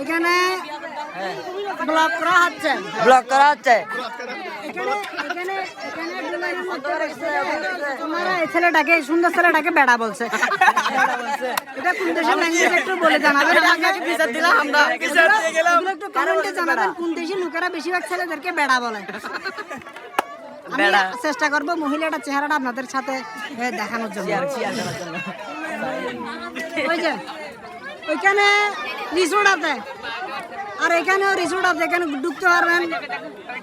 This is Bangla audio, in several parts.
এখানে ব্লক করা হচ্ছে। ব্লক করা হচ্ছে? তোমারা এই ছেলেটাকে এই সুন্দর ছেলেটাকে বেড়া বলছে। এটা কোন দেশের ল্যাঙ্গুয়েজ একটু বলে জানাবেন? আমাকে বিচার দিলাম আমরা। এগুলো একটু কমেন্টে জানাবেন কোন দেশের লোকেরা বেশিরভাগ ছেলেদেরকে বেড়া বলে। আমি চেষ্টা করব মহিলাটার চেহারাটা আপনাদের সাথে দেখানোর জন্য। ওই যে ওইখানে রিসোর্ট আছে। আর এখানেও রিসোর্ট আছে এখানে ঢুকতে পারবেন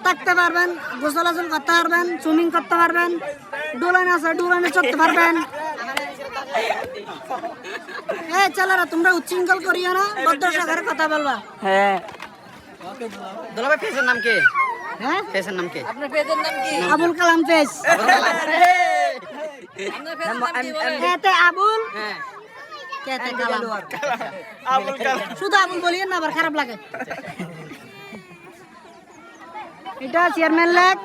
থাকতে পারবেন গোসল করতে পারবেন সুইমিং করতে পারবেন ডোলান আছে ডোলানে চড়তে পারবেন। এ চালারা তোমরা উচ্ছৃঙ্খল করিও না ভদ্র সাগরে কথা বলবা। হ্যাঁ। দুলাভাই ফেসের নাম কি? হ্যাঁ? ফেসের নাম কি? আপনার পেজের নাম কি? আবুল কালাম পেজ। আপনার পেজের নাম কি আবুল হ্যাঁ। কেতে কালাম? শুধু আবুল বলিয়ে না আবার খারাপ লাগে। এটা চেয়ারম্যান লেক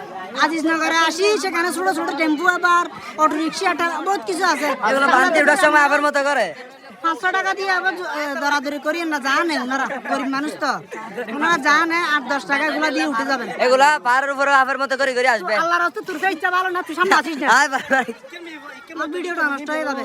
আজিজনগরে আসি সেখানে ছোট ছোট টেম্পু আবার অটো রিক্সা বহুত কিছু আছে। ওঠার সময় আবার মতো করে? পাঁচশো টাকা দিয়ে আবার দরাদরি করি না জানে ওনারা গরিব মানুষ তো। ওনারা জানে আট দশ টাকা এগুলো দিয়ে উঠে যাবেন। এগুলা পাহাড়ের উপরে আবার মতো করে করে আসবে। আল্লাহ রাস্তা তোর ইচ্ছা ভালো না তুই সামনে আসিস না। ভিডিওটা নষ্ট হয়ে যাবে।